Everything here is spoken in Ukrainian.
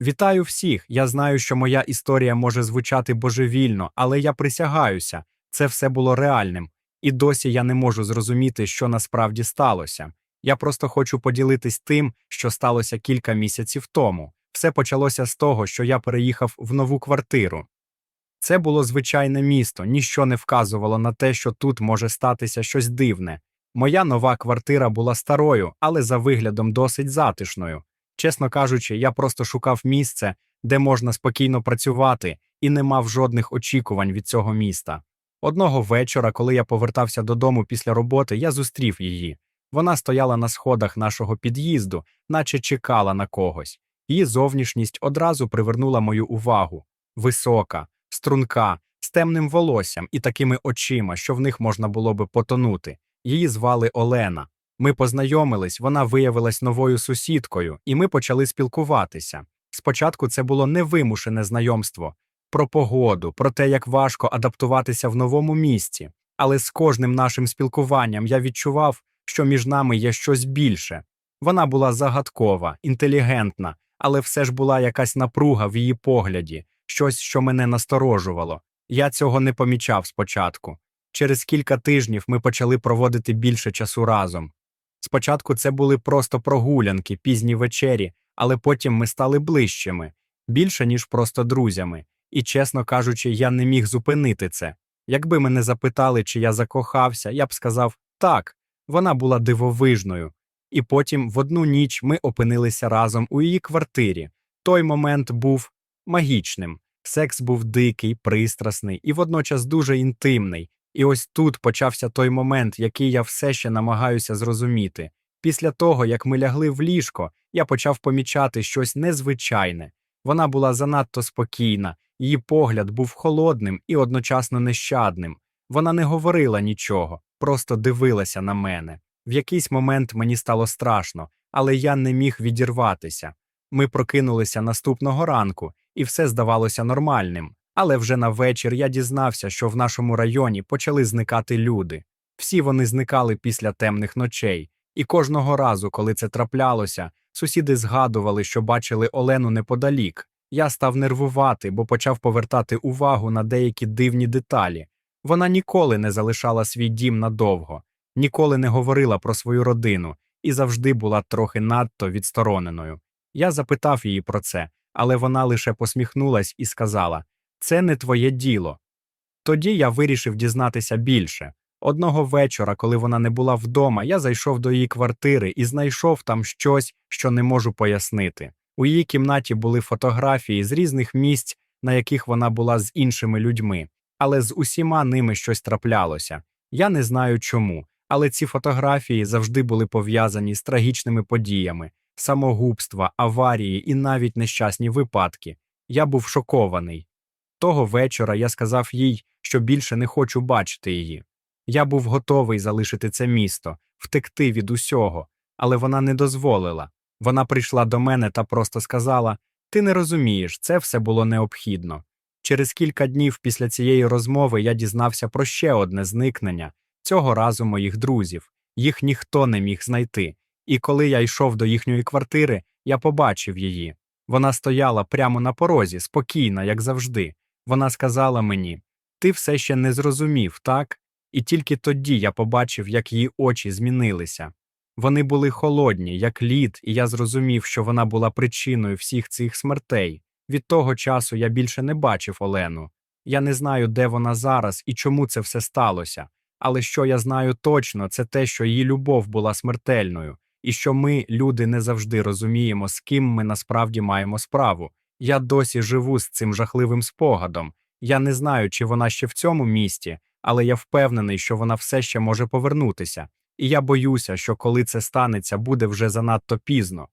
Вітаю всіх! Я знаю, що моя історія може звучати божевільно, але я присягаюся, це все було реальним, і досі я не можу зрозуміти, що насправді сталося. Я просто хочу поділитись тим, що сталося кілька місяців тому. Все почалося з того, що я переїхав в нову квартиру. Це було звичайне місто, ніщо не вказувало на те, що тут може статися щось дивне. Моя нова квартира була старою, але за виглядом досить затишною. Чесно кажучи, я просто шукав місце, де можна спокійно працювати, і не мав жодних очікувань від цього міста. Одного вечора, коли я повертався додому після роботи, я зустрів її. Вона стояла на сходах нашого під'їзду, наче чекала на когось. Її зовнішність одразу привернула мою увагу висока, струнка, з темним волоссям і такими очима, що в них можна було би потонути. Її звали Олена. Ми познайомились, вона виявилась новою сусідкою, і ми почали спілкуватися. Спочатку це було невимушене знайомство про погоду, про те, як важко адаптуватися в новому місті. Але з кожним нашим спілкуванням я відчував, що між нами є щось більше. Вона була загадкова, інтелігентна, але все ж була якась напруга в її погляді, щось, що мене насторожувало. Я цього не помічав спочатку. Через кілька тижнів ми почали проводити більше часу разом. Спочатку це були просто прогулянки, пізні вечері, але потім ми стали ближчими, більше, ніж просто друзями. І, чесно кажучи, я не міг зупинити це. Якби мене запитали, чи я закохався, я б сказав так, вона була дивовижною. І потім в одну ніч ми опинилися разом у її квартирі. Той момент був магічним. Секс був дикий, пристрасний і водночас дуже інтимний. І ось тут почався той момент, який я все ще намагаюся зрозуміти. Після того, як ми лягли в ліжко, я почав помічати щось незвичайне. Вона була занадто спокійна, її погляд був холодним і одночасно нещадним. Вона не говорила нічого, просто дивилася на мене. В якийсь момент мені стало страшно, але я не міг відірватися. Ми прокинулися наступного ранку, і все здавалося нормальним. Але вже на вечір я дізнався, що в нашому районі почали зникати люди. Всі вони зникали після темних ночей, і кожного разу, коли це траплялося, сусіди згадували, що бачили Олену неподалік. Я став нервувати, бо почав повертати увагу на деякі дивні деталі. Вона ніколи не залишала свій дім надовго, ніколи не говорила про свою родину і завжди була трохи надто відстороненою. Я запитав її про це, але вона лише посміхнулась і сказала це не твоє діло. Тоді я вирішив дізнатися більше. Одного вечора, коли вона не була вдома, я зайшов до її квартири і знайшов там щось, що не можу пояснити. У її кімнаті були фотографії з різних місць, на яких вона була з іншими людьми, але з усіма ними щось траплялося. Я не знаю чому, але ці фотографії завжди були пов'язані з трагічними подіями, самогубства, аварії і навіть нещасні випадки. Я був шокований. Того вечора я сказав їй, що більше не хочу бачити її. Я був готовий залишити це місто, втекти від усього, але вона не дозволила. Вона прийшла до мене та просто сказала: Ти не розумієш, це все було необхідно. Через кілька днів після цієї розмови я дізнався про ще одне зникнення цього разу моїх друзів. Їх ніхто не міг знайти. І коли я йшов до їхньої квартири, я побачив її. Вона стояла прямо на порозі, спокійна, як завжди. Вона сказала мені: Ти все ще не зрозумів, так? І тільки тоді я побачив, як її очі змінилися. Вони були холодні, як лід, і я зрозумів, що вона була причиною всіх цих смертей. Від того часу я більше не бачив Олену. Я не знаю, де вона зараз і чому це все сталося. Але що я знаю точно, це те, що її любов була смертельною, і що ми, люди, не завжди розуміємо, з ким ми насправді маємо справу. Я досі живу з цим жахливим спогадом. Я не знаю, чи вона ще в цьому місті, але я впевнений, що вона все ще може повернутися. І я боюся, що коли це станеться, буде вже занадто пізно.